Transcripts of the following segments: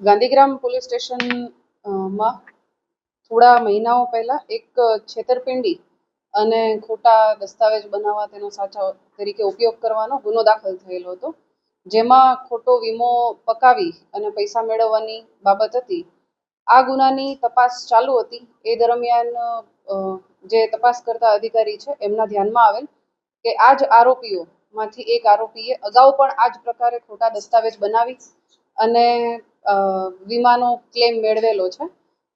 Gandhigram police સ્ટેશનમાં થોડા મહિનાઓ પહેલા એક છેતરપિંડી અને ખોટા દસ્તાવેજ બનાવવા તેનો સાચા તરીકે ઉપયોગ કરવાનો ગુનો દાખલ થયેલો હતો, જેમાં ખોટો વીમો પકાવી અને પૈસા મેળવવાની બાબત હતી. આ ગુનાની તપાસ ચાલુ હતી. એ દરમિયાન જે તપાસ કરતા અધિકારી છે, એમના ધ્યાનમાં આવેલ કે આ જ આરોપીઓમાંથી એક આરોપીએ અગાઉ પણ આ જ પ્રકારે ખોટા દસ્તાવેજ બનાવી અને વીમાનો ક્લેમ મેળવેલો છે.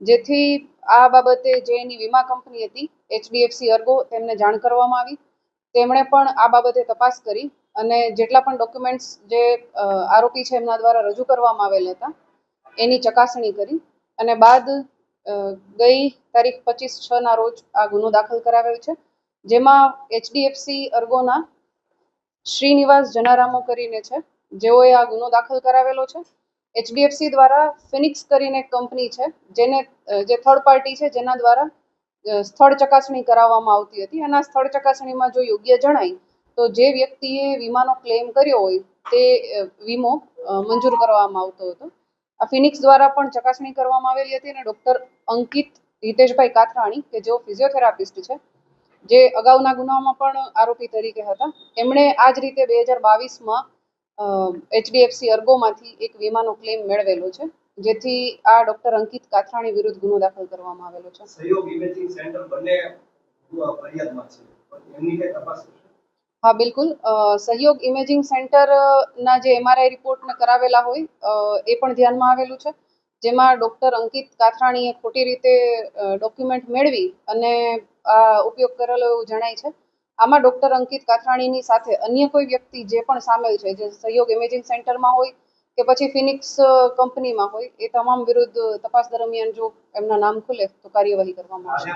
જેથી આ બાબતે જે એની વીમા કંપની હતી, એચડીએફસી અર્ગો, તેમને જાણ કરવામાં આવી. તેમણે પણ આ બાબતે તપાસ કરી અને જેટલા પણ ડોક્યુમેન્ટ્સ જે આરોપી છે એમના દ્વારા રજૂ કરવામાં આવેલ હતા, એની ચકાસણી કરી અને બાદ ગઈ તારીખ પચીસ છ ના રોજ આ ગુનો દાખલ કરાવેલ છે. જેમાં એચડીએફસી અર્ગોના શ્રીનિવાસ જનારામો કરીને છે, જેઓએ આ ગુનો દાખલ કરાવેલો છે. એચડીએફસી દ્વારા ફિનિક્સ કરીને કંપની છે, જેને જે થર્ડ પાર્ટી છે, જેના દ્વારા સ્થળ ચકાસણી કરાવવામાં આવતી હતી. અને આ સ્થળ ચકાસણીમાં જો યોગ્ય જણાય, તો જે વ્યક્તિએ વીમાનો ક્લેમ કર્યો હોય, તે વીમો મંજૂર કરવામાં આવતો હતો. આ ફિનિક્સ દ્વારા પણ ચકાસણી કરવામાં આવેલી હતી અને ડોક્ટર અંકિત હિતેશભાઈ કાથરાણી, કે જેઓ ફિઝિયોથેરાપિસ્ટ છે, જે અગાઉના ગુનાઓમાં પણ આરોપી તરીકે હતા, એમણે આ જ રીતે બે હજાર બાવીસમાં એચડીએફસી અર્ગોમાંથી એક વીમાનો ક્લેમ મેળવેલો છે જેથી આ ડોક્ટર અંકિત કાથરાણી વિરુદ્ધ ગુનો દાખલ કરવામાં આવેલો છે. સહયોગ ઇમેજિંગ સેન્ટર બંને ફરિયાદમાં છે એમની કઈ તપાસ હા બિલકુલ. સહયોગ ઇમેજિંગ સેન્ટરના જે એમઆરઆઈ રિપોર્ટને કરાવેલા હોય એ પણ ધ્યાનમાં આવેલું છે. જેમાં ડૉક્ટર અંકિત કાથરાણીએ ખોટી રીતે ડોક્યુમેન્ટ મેળવી અને આ ઉપયોગ કરેલો એવું જણાય છે. આમાં ડૉક્ટર અંકિત કાથરાણીની સાથે અન્ય કોઈ વ્યક્તિ જે પણ સામેલ છે જે સહયોગ ઇમેજિંગ સેન્ટરમાં હોય કે પછી ફિનિક્સ કંપનીમાં હોય એ તમામ વિરુદ્ધ તપાસ દરમિયાન જો એમના નામ ખુલે તો કાર્યવાહી કરવામાં આવશે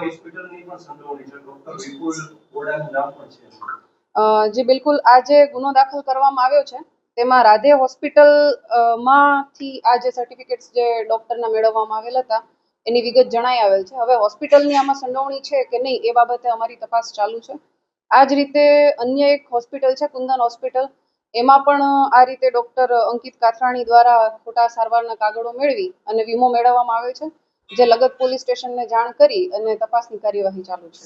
જી બિલકુલ આજે ગુનો દાખલ કરવામાં આવ્યો છે. તેમાં રાધે હોસ્પિટલમાંથી આ જે સર્ટિફિકેટ્સ જે ડોક્ટરના મેળવવામાં આવેલા હતા એની વિગત જણાઈ આવેલ છે. હવે હોસ્પિટલની આમાં સંડોવણી છે કે નહીં એ બાબતે અમારી તપાસ ચાલુ છે. આ જ રીતે અન્ય એક હોસ્પિટલ છે કુંદન હોસ્પિટલ. એમાં પણ આ રીતે ડોક્ટર અંકિત કાથરાણી દ્વારા ખોટા સારવારના કાગળો મેળવી અને વીમો મેળવવામાં આવે છે જે લગત પોલીસ સ્ટેશનને જાણ કરી અને તપાસની કાર્યવાહી ચાલુ છે.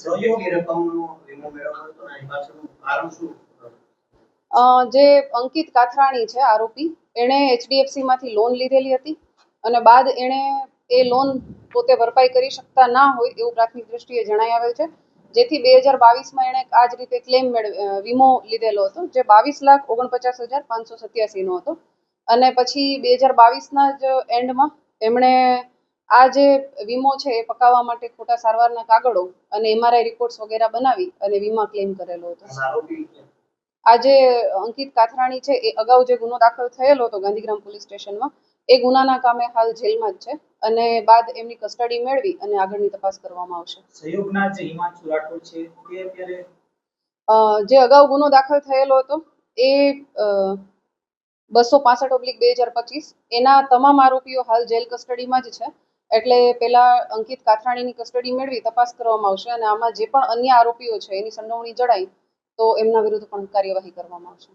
જે અંકિત કાથરાણી છે આરોપી એણે એચડીએફસી માંથી લોન લીધેલી હતી અને બાદ એણે એ લોન પોતે ભરપાઈ કરી શકતા ના હોય એવું પ્રાથમિક દ્રષ્ટિએ જણાઈ આવેલ છે. જેથી બે હજાર બાવીસમાં એણે આ જ રીતે ક્લેમ વીમો લીધેલો હતો જે બાવીસ લાખ ઓગણપચાસ હજાર પાંચસો સત્યાસીનો હતો. અને પછી બે હજાર બાવીસના જ એન્ડમાં એમણે આ જે વીમો છે એ પકાવવા માટે ખોટા સારવારના કાગળો અને એમઆરઆઈ રિપોર્ટ્સ વગેરે બનાવી અને વીમા ક્લેમ કરેલો હતો. આ જે અંકિત કાથરાણી છે એ અગાઉ જે ગુનો દાખલ થયેલો હતો ગાંધીગ્રામ પોલીસ સ્ટેશનમાં એ ગુનાના કામે હાલ જેલમાં જ છે. અને બાદ એમની કસ્ટડી મેળવી અને આગળની તપાસ કરવામાં આવશે. સહયોગના જે હિમાંશુ રાઠોડ છે તે અત્યારે જે અગાઉ ગુનો દાખલ થયેલો હતો એ બસો પાસઠ ઓબ્લિક બે હજાર પચીસ એના તમામ આરોપીઓ હાલ જેલ કસ્ટડીમાં જ છે. એટલે પેલા અંકિત કાથરાણીની કસ્ટડી મેળવી તપાસ કરવામાં આવશે અને આમાં જે પણ અન્ય આરોપીઓ છે એની સંડોવણી જણાય તો એમના વિરુદ્ધ પણ કાર્યવાહી કરવામાં આવશે.